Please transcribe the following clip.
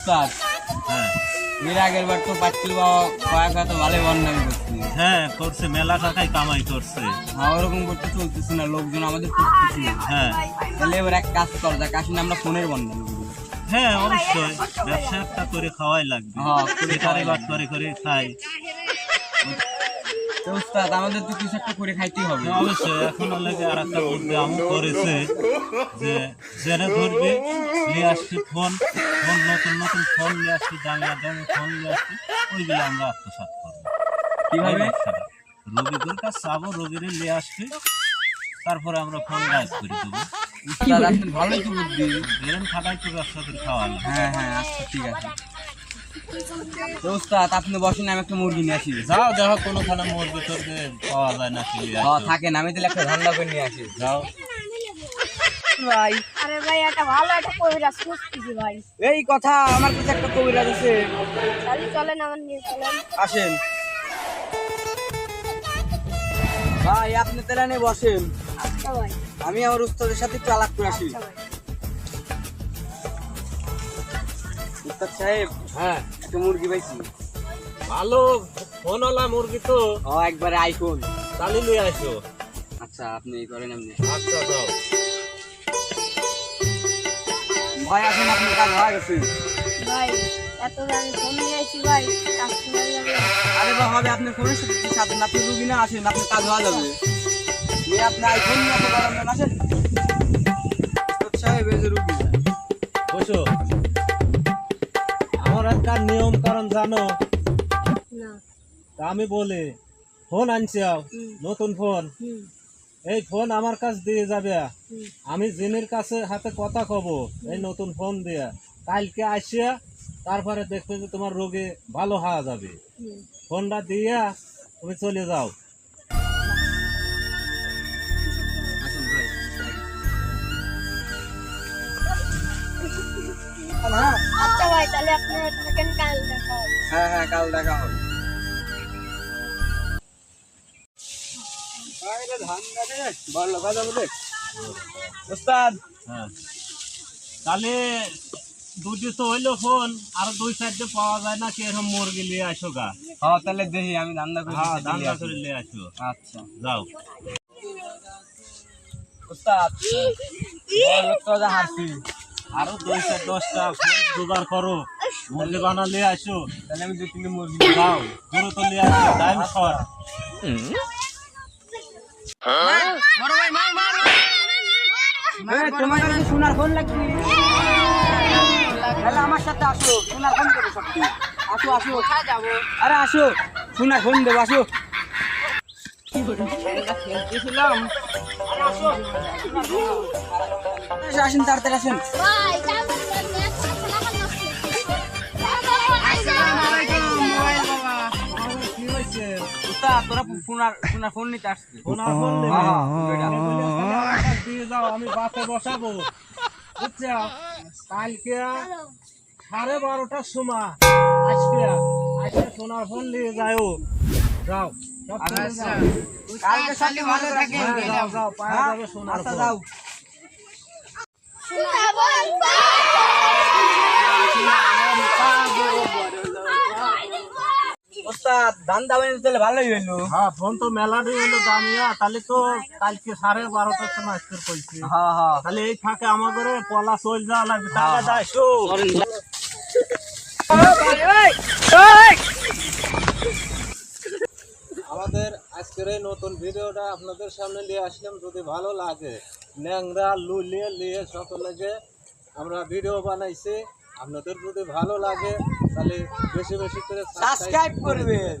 হ্যাঁ। এর আগের বার তো পাচ্ছিল কয়েক হাতে ভালোই বন্যামি করছি। হ্যাঁ করছে মেলা টাকাই কামাই করছে। হ্যাঁ ওরকম করতে চলতেছে না লোকজন আমাদের করতেছে হ্যাঁ। তাহলে এবার এক কাজ করা যাক আসলে আমরা ফোনের বন্যামি হ্যাঁ অবশ্যই। ব্যবসা একটা করে খাওয়াই লাগবে। হ্যাঁ, করে করে খাই। উস্তাদ আমাদের তো কিছু একটা করে খাইতেই হবে। অবশ্যই এখন লাগে আর একটা আমু করেছে যে জেনে ধরবে নিয়ে আসছি ফোন ফোন নতুন নতুন ফোন নিয়ে আসছি দামি দামি ফোন নিয়ে আসছি ওইগুলো আমরা আত্মসাৎ করব। কীভাবে? রোগীদের কাছে রোগীরে নিয়ে আসবে তারপরে আমরা ফোন গাছ করে দেবো। ভালোই তো বুদ্ধি এরকম থাকাই তো ব্যবসা করে খাওয়া হ্যাঁ হ্যাঁ আচ্ছা ঠিক আছে। আপনি বসেন আমি একটা মুরগি নিয়ে আসি। যাও দেখো কোনোখানে মুরগি পাওয়া যায় হ্যাঁ। থাকেন আমি তাহলে একটা ধান্দা করে নিয়ে আসি। যাও। ভাই আরে ভাই একটা ভালো একটা কবিরা খুঁজতেছি ভাই। এই কথা আমার কাছে একটা কবিরা দিছে তাহলে চলেন আমার নিয়ে চলেন। আসেন। ভাই আপনি তাহলে নিয়ে বসেন। আচ্ছা ভাই। আমি আমার উস্তাদের সাথে একটু আলাপ করে আসি। উস্তাদ সাহেব হ্যাঁ। একটা মুরগি পাইছি। ভালো ফোনওয়ালা মুরগি তো। ও একবারে আইফোন তাহলে নিয়ে আসো আচ্ছা আপনি এই করেন এমনি। আচ্ছা যাও। ভাই আসেন আপনার কাজ হয়ে গেছে। ভাই এত আমি ফোন নিয়ে আসছি ভাই কাজ করে যাবে আরে বা হবে আপনার ফোনের সাথে কি সাথে? আপনি রুগী না আসেন আপনার কাজ হয়ে যাবে। নিয়ে আপনি আইফোন নিয়ে এত গরম না আসেন। সাহেব এই যে রুগী বসো। আমার নিয়ম কারণ জানো? আমি বলি ফোন আনছিও হুম। নতুন ফোন। এই ফোন আমার কাছে দিয়ে যাবে। আমি জিনের কাছে হাতে কথা কব এই নতুন ফোন দিয়ে। কালকে আসিয়া তারপরে দেখবে যে তোমার রোগী ভালো হওয়া যাবে। ফোনটা দিয়ে তুমি চলে যাও। ভাই তাহলে আপনি থাকেন কাল দেখা হবে। হ্যাঁ হ্যাঁ কাল দেখা হবে। উস্তাদ হ্যাঁ। তাহলে দুটি তো হইল ফোন আর দুই চারটে পাওয়া যায় না কি এরকম মুরগি নিয়ে আসো গা। হ্যাঁ তাহলে দেখি আমি ধান্দা করে হ্যাঁ ধান্দা করে নিয়ে আসো। আচ্ছা। যাও। উস্তাদ লোক তো আরও দুই চার দশটা জোগাড় করো। মুরগি বানা নিয়ে আসো, তাহলে আমি দু তিনটে মুরগি যাও দ্রুত নিয়ে আসো টাইম শর্ট আমার সাথে আসো, সোনার ফোন আসো আসো। আরে আসো, সোনার ফোন দেবো, আসো। আসেন তাড়াতাড়ি আসেন। তোরা ফোন নিতে নেবে? হ্যাঁ, হ্যাঁ, আমি বাসে বসাবো বুঝছ কালকে সাড়ে বারোটার সময় আসবে আসবে সোনার ফোন নিয়ে যাও যাও। কালকে সাথে ভালো থাকে। হ্যাঁ, সোনার আচ্ছা যাও। ওস্তাদ ধান দাবাই তাহলে ভালোই হইল। হ্যাঁ ফোন তো মেলারই হলো দামিয়া তাহলে তো কালকে সাড়ে বারোটার সময় আসতে কইছি। হ্যাঁ হ্যাঁ। তাহলে এই ফাঁকে আমার ঘরে পলা চল যাওয়া লাগবে টাকা দাও শো আমাদের আজকের এই নতুন ভিডিওটা আপনাদের সামনে নিয়ে আসলাম। যদি ভালো লাগে, ন্যাংরা, লুলিয়ে, লিয়ে সকলকে আমরা ভিডিও বানাইছি, আপনাদের যদি ভালো লাগে, তাহলে বেশি বেশি করে সাবস্ক্রাইব করবেন।